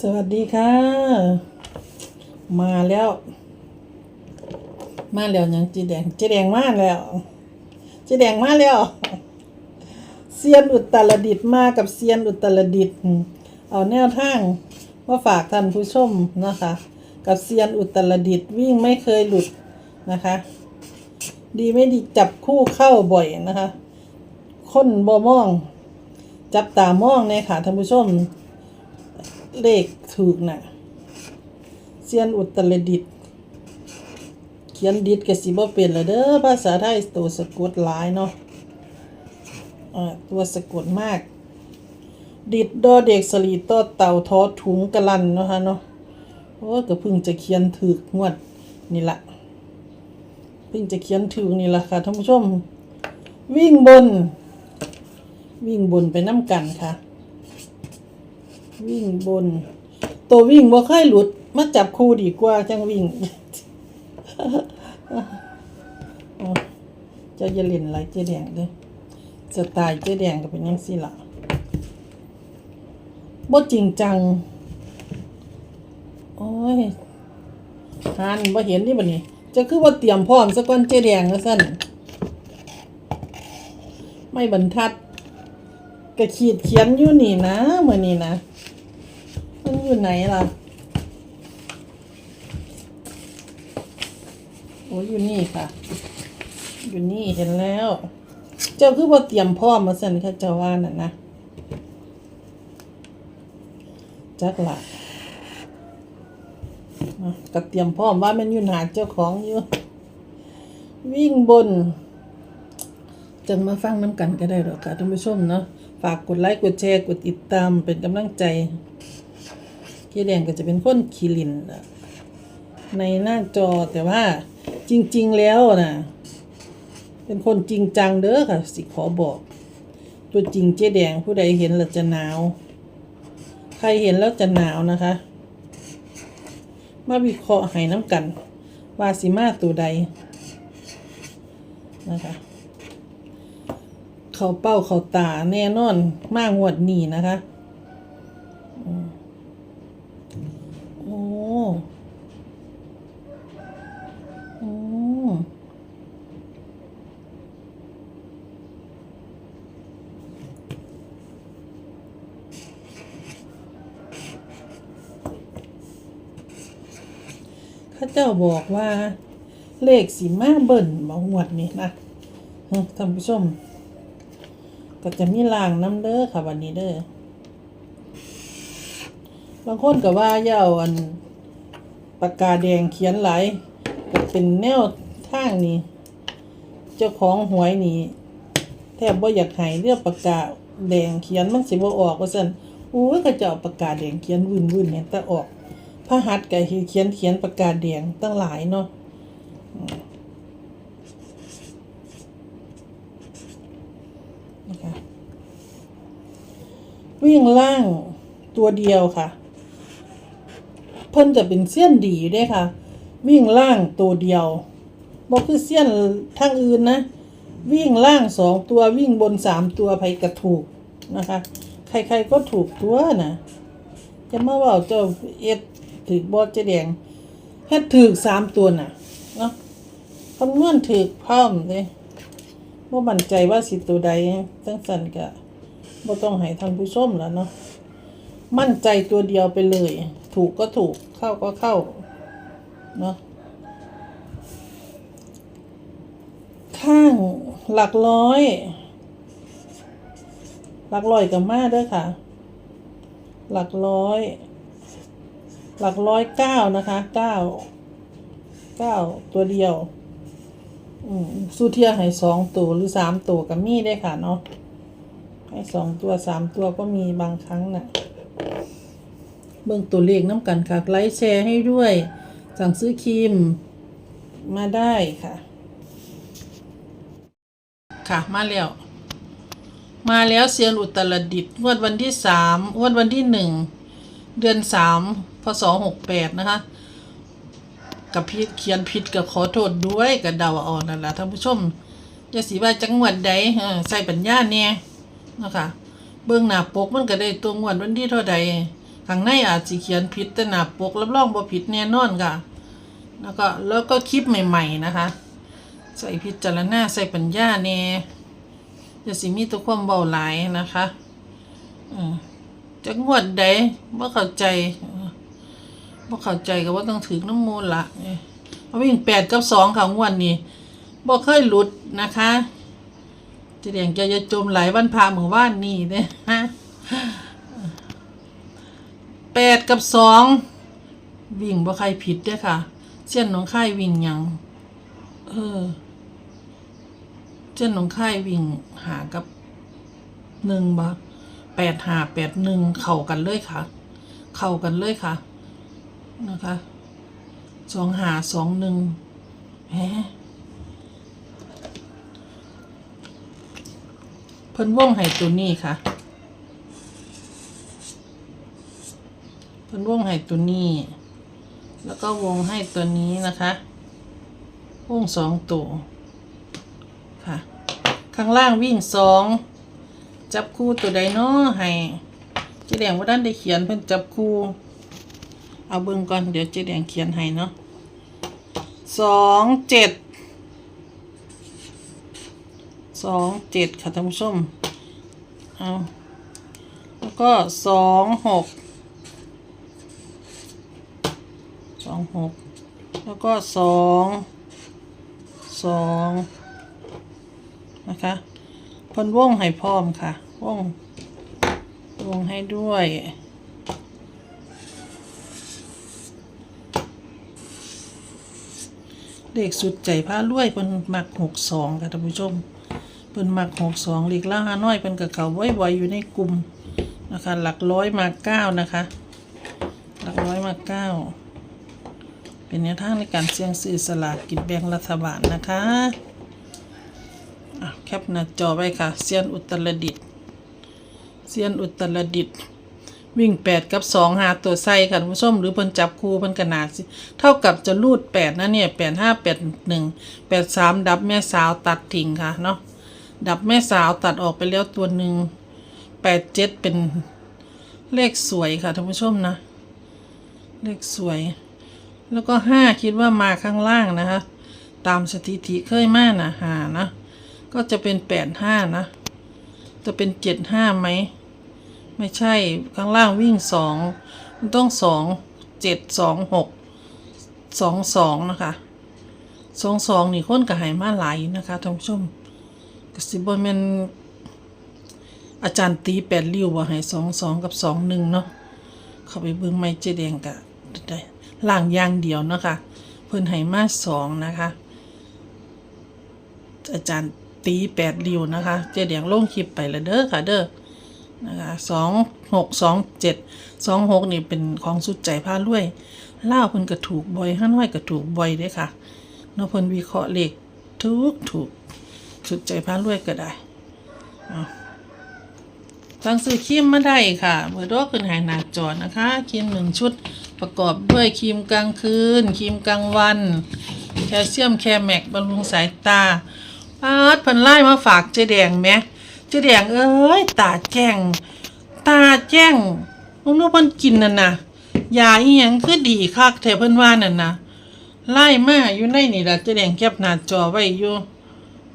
สวัสดีค่ะ มาแล้ว มาแล้วยังจีแดงจีแดงมาแล้วจีแดงมาแล้วเซียนอุตรดิตมากับเซียนอุตรดิตเอาแนวทางมาฝากท่านผู้ชมนะคะ กับเซียนอุตรดิตวิ่งไม่เคยหลุดนะคะ ดีไม่ดีจับคู่เข้าบ่อยนะคะ คนบ่มอง จับตามองเนี่ยค่ะท่านผู้ชม เลขถูกน่ะเซียนอุตรดิตเขียนดิดกับสิบ่เป็นละเด้อภาษาไทยตัวสะกดหลายเนาะอ่าตัวสะกดมาก ดิดดอเด็กสลีต่อเต่าทอถุงกระลันเนาะคะเนาะโอ้ก็เพิ่งจะเขียนถูกงวดนี่ละเพิ่งจะเขียนถูกนี่ละค่ะท่านผู้ชม วิ่งบน วิ่งบนไปน้ำกันค่ะ วิ่งบน ตัววิ่งบ่ค่อยหลุด มาจับคู่ดีกว่าจังวิ่งเอาเจะย่าเล่นไรเจ๊แดงเลยสไตล์เจ๊แดงก็เป็นยังสิล่ะบ่จริงจัง โอ้ยหันบ่เห็นนี่บัดนี้ จะคือว่าเตรียมพร้อมซะก่อนเจ๊แดงนะสั่นไม่บรรทัด กระขีดเขียนอยู่นี่นะเมื่อนี้นะมันอยู่ไหนล่ะโอ้ยอยู่นี่ค่ะ อยู่นี่เห็นแล้ว เจ้าคือว่าเตรียมพร้อมมาสั่นค่ะเจ้าว่าน่ะนะจักละ่ะก็เตรียมพร้อมว่ามันอยู่หนาเจ้าของอยู่ วิ่งบน จังมาฟังน้ำกันก็ได้หรอกค่ะท่านผู้ชมเนาะ ฝากกดไลค์กดแชร์กดติดตามเป็นกำลังใจเกียแดงก็จะเป็นคนขีลินนะในหน้าจอแต่ว่าจริง ๆ แล้วนะเป็นคนจริงจังเด้อค่ะ สิขอบอก ตัวจริงเจ๊แดงผู้ใดเห็นแล้วจะหนาว ใครเห็นแล้วจะหนาวนะคะ มาวิเคราะห์ให้น้ำกัน ว่าสิมาตัวใดนะคะ เขาเป้าเขาตาแน่นอนมากงวดนี้นะคะโอ้โอ้ข้าเจ้าบอกว่า เลขสีมาเบิ่นมางวดนี้นะท่านผู้ชม ก็จะมีล่างน้ำเด้อค่ะวันนี้เด้อบางคนก็ว่าอย่าอันปากกาแดงเขียนไหลก็เป็นแนวทางนี้ เจ้าของหวยนี่แทบบ่อยากให้เลือกปากกาแดงเขียนมันสิบ่ออกว่าซั่นอู้ก็จะเอาปากกาแดงเขียนวุ่นๆเนี่ยแต่ออกพระหัตถ์ก็เขียนเขียนปากกาแดงตั้งหลายเนาะ วิ่งล่างตัวเดียวค่ะ เพิ่นจะเป็นเสี้ยนดีเด้ค่ะ วิ่งล่างตัวเดียวบอกคือเสี้ยนทางอื่นนะ วิ่งล่างสองตัววิ่งบนสามตัวไปกระถูกนะคะ ใครๆก็ถูกตัวนะจะมาว่าเจ้าเอ็ดถือบอสเจแดงเฮ็ดถือสามตัวน่ะเนาะคำนวณถือพร้อมเลยว่ามั่นใจว่าสิตัวใดตั้งสันก็ บ่ต้องให้ท่านผู้ชมแล้วเนาะมั่นใจตัวเดียวไปเลย ถูกก็ถูกเข้าก็เข้าเนาะข้างหลักร้อย หลักร้อยกับมาด้วยค่ะ หลักร้อย หลักร้อยเก้านะคะเก้าเก้าตัวเดียวสู้เทียให้สองตัวหรือสามตัวก็มีได้ค่ะเนาะ ให้สองตัวสามตัวก็มีบางครั้งน่ะ เบิ่งตัวเลขน้ำกันค่ะ ไลค์แชร์ให้ด้วย สั่งซื้อครีมมาได้ค่ะ ค่ะมาแล้ว มาแล้วเซียนอุตรดิตถ์งวดวันที่สามงวดวันที่หนึ่งเดือนสามพศหกแปดนะคะกับพิดเขียนผิดก็ขอโทษด้วยก็เดาเอานั่นแหละท่านผู้ชมอย่าสิว่าจังหวัดใดใส่ปัญญาเนี่ย นะคะเบื้องหน้าปกมันก็ได้ตัวงวดวันที่เท่าใดข้างในอาจสิเขียนผิดแต่หน้าปกรับรองบ่ผิดแน่นอนค่ะ แล้วก็แล้วก็คลิปใหม่ๆนะคะ ใส่พิจารณาใส่ปัญญาแน่จะสิมีตัวความเบาหลายนะคะจะงวดใดบ่เข้าใจเออบ่เข้าใจก็ว่าต้องถึงน้ำมูลละเอ้ยเอาวิ่งแปดกับสองค่ะงวดนี้บ่เคยหลุดนะคะ จะเดียงจะจะจมไหลายวันพาหมู่บ้านนี่เนี่ยฮะแปดกับสองวิ่งบ่ใครผิดเด้ค่ะ เส้นหนองค่ายวิ่งยังเออเส้นหนองค่ายวิ่งหากับหนึ่งบ่แปดหาแปดหนึ่งเข้ากันเลยค่ะ เข้ากันเลยค่ะ นะคะสองหาสองหนึ่งแหม เพิ่นว่องให้ตัวนี้ค่ะ เพิ่นว่องให้ตัวนี้ แล้วก็วงให้ตัวนี้นะคะวงสองตัวค่ะ ข้างล่างวิ่งสองจับคู่ตัวใดเนาะให้เจ๊แดงว่าด้านได้เขียนเพิ่นจับคู่ เอาเบิ่งก่อนเดี๋ยวเจ๊แดงเขียนให้เนาะสองเจ็ด สองเจ็ดค่ะท่านผู้ชมเอาแล้วก็สองหกสองหกแล้วก็สองสองนะคะพิ่นวงให้พร้อมค่ะว่งวงให้ด้วยเลขสุดใจพารวยเพิ่นมักหกสองค่ะท่านผู้ชม เพิ่นมักหกสองเลขล่าฮาน้อยเพิ่นกับเขาบ่อยๆอยู่ในกลุ่มนะคะ หลักร้อยมาเก้านะคะ หลักร้อยมาเก้าเป็นแนวทางในการเสี่ยงซื้อสลากกินแบ่งรัฐบาลนะคะอะแคปหน้าจอไว้ค่ะเซียนอุตรดิตถ์เซียนอุตรดิตถ์วิ่งแปดกับสองหาตัวไส้ค่ะคุณผู้ชมหรือเพิ่นจับคู่เพิ่นกระนาดเท่ากับจะรูดแปดนะเนี่ยแปดห้าแปดหนึ่งแปดสามดับแม่สาวตัดทิ้งค่ะเนาะ ดับแม่สาวตัดออกไปแล้วตัวหนึ่งแปดเจ็ดเป็นเลขสวยค่ะท่านผู้ชมนะ เลขสวย แล้วก็ห้าคิดว่ามาข้างล่างนะคะ ตามสถิติเคยมานะหานะ ก็จะเป็นแปดห้านะ จะเป็นเจ็ดห้าไหม ไม่ใช่ข้างล่างวิ่งสองมันต้องสองเจ็ดสองหกสองสองนะคะสองสองนี่ค้นกับหายมาหลายนะคะท่านผู้ชม กสิบแมนอาจารย์ตีแปดริ้วว่ให้สองสองกับสองหนึ่งเนาะเข้าไปเบิ่งไม่เจแดงกะได้ล่างอย่างเดียวเนาะคะเพิ่นให้มาสองนะคะ อาจารย์ตีแปดริ้วนะคะ เจแดงลงคลิปไปแล้วเด้อค่ะเด้อนะคะสองหกสองเจ็ดสองหกนี่เป็นของสุดใจพารวยเล่าเพิ่นก็ถูกบ่อยห้าน้อยก็ถูกบ่อยเด้ค่ะเนาะเพิ่นวิเคราะห์เลขถูกถูก สุดใจพารวยก็ได้สั่งซื้อครีมมาได้ค่ะเบอร์โทรขึ้นหายหนาจอนะคะครีมหนึ่งชุดประกอบด้วยครีมกลางคืนครีมกลางวันแคลเซียมแคร์แมกบำรุงสายตาปาดพันไล่มาฝากเจแดงไหมเจแดงเอ้ยตาแจ้ง ตาแจ้งมึงรู้เพิ่นกินน่ะนะยาอีหยังคือดีคักแท้เพิ่นว่านั่นนะไล่มาอยู่ในนี่ละเจแดงแคปหน้าจอไว้อยู่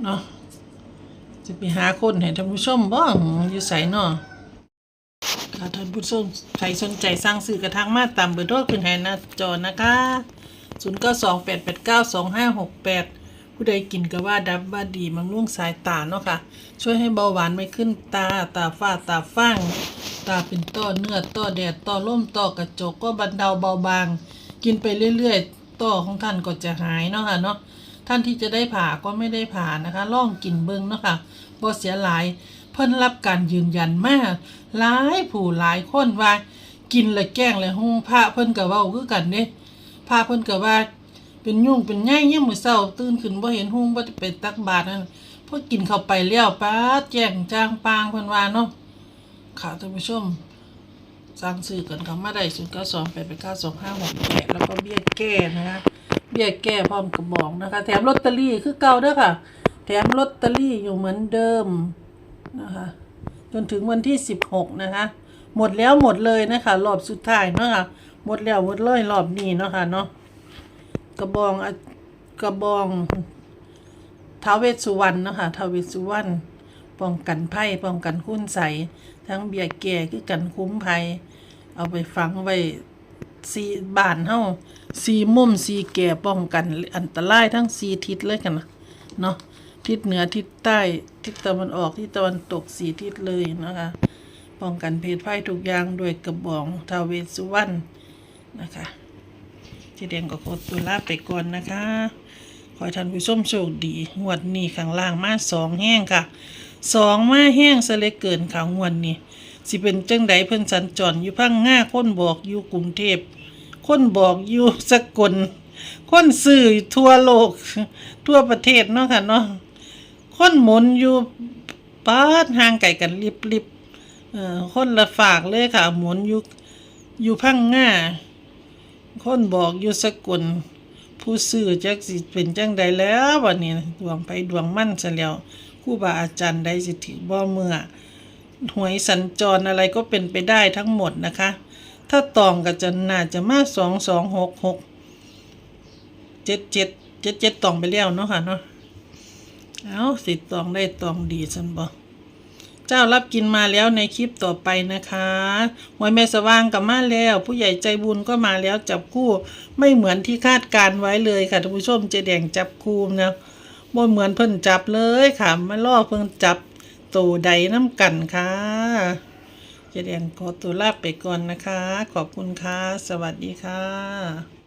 เนาะ จะไปหาคนให้ท่านผู้ชมบ้างอยู่ใส่เนาะค่ะท่านผู้ชมใครสนใจสร้างสื่อกระทั่งมาตามเบอร์โทรขึ้นให้หน้าจอนะคะ 0 9 2 8 8 9 2 5 6 8 ผู้ใดกินก็ว่าดับว่าดีมังลุ่งสายตาเนาะค่ะ ช่วยให้เบาหวานไม่ขึ้นตาตาฝ้าตาฟ้าง ตาเป็นต้อเนื้อต้อแดดต้อล่มต้อกระจกก็บรรเทาเบาบาง กินไปเรื่อยๆต้อของท่านก็จะหายเนาะค่ะเนาะ ท่านที่จะได้ผ่าก็ไม่ได้ผ่านะคะล่องกินเบิ้งเนาะค่ะบ่เสียหลายเพิ่นรับการยืนยันมาหลายผู้หลายคนว่ากินและแกล้งและหงพระเพิ่นก็เว้าคือกันเด้พระเพิ่นก็ว่า เป็นยุ่งเป็นใหญ่ยามมื้อเช้าตื่นขึ้นบ่เห็นหุงบ่ไปตักบาตรนั่นพอกินเข้าไปแล้วป๊าดแจ้งจ้างปางเพิ่นว่าเนาะค่ะท่านผู้ชมสั่งซื้อกันเข้ามาได้0 9 2 8 8 9 2 5 6 8แล้วก็เบี้ยแก้นะคะ เบี้ยแก้พร้อมกระบอกนะคะ แถมลอตเตอรี่คือเก่าเด้อค่ะ แถมลอตเตอรี่อยู่เหมือนเดิมนะคะ จนถึงวันที่16นะคะ หมดแล้วหมดเลยนะคะ รอบสุดท้ายเนาะค่ะ หมดแล้วหมดเลยรอบนี้เนาะค่ะเนาะกระบองกระบองท้าวเวสสุวรรณเนาะค่ะท้าวเวสสุวรรณป้องกันภัยป้องกันคุณใสทั้งเบียแก่คือกันคุ้มภัย เอาไปฝังไว้ สีบานเฮาสีมุมสีแก่ป้องกัน อันตรายทั้งสีทิศเลยกันนะเนาะทิศเหนือทิศใต้ทิศตะวันออกทิศตะวันตกสีทิศเลยนะคะ ป้องกันเพศภัยทุกอย่างด้วยกระบองทาวเวสุวรรณนะคะที่เด่นก็โคตรตัวลาไปก่อนนะคะขอให้ท่านผู้ชมโชคดีงวดนี้ข้างล่างมาสองแห้งค่ะสองมาแห้งซะเหลยเกินค่ะงวดนี้สิเป็นจังใดเพิ่นสัญจรอยู่พังง่าคนบอกอยู่กรุงเทพ คนบอกอยู่สกลคนสื่อทั่วโลก ทั่วประเทศเนาะค่ะเนาะคนหมุนอยู่ปาดห่างไกลกันลิบๆเอ่อคนละฝากเลยค่ะ หมุนอยู่อยู่พังง่าคนบอกอยู่สกุลผู้ซื้อจักสิเป็นจังใดแล้ววันนี้ดวงไปดวงมั่นซะแล้วครูบาอาจารย์ใดสิถือบ่เมื่อหวยสัญจรอะไรก็เป็นไปได้ทั้งหมดนะคะ ถ้าตองก็จะน่าจะมาสองสองหกหกเจ็ดเจ็ดเจ็ดเจ็ดตองไปแล้วเนาะค่ะเนาะเอาสิตองได้ตองดีสันบอกเจ้ารับกินมาแล้วในคลิปต่อไปนะคะหวยแม่สว่างกับมาแล้ว ผู้ใหญ่ใจบุญก็มาแล้วจับคู่ไม่เหมือนที่คาดการไว้เลยค่ะท่านผู้ชมเจแดงจับคู่นะบ่เหมือนเพิ่นจับเลยค่ะมาล่อเพิ่นจับตัวใดน้ำกันค่ะ เจเดงขอตัวลาไปก่อนนะคะ ขอบคุณค่ะ สวัสดีค่ะ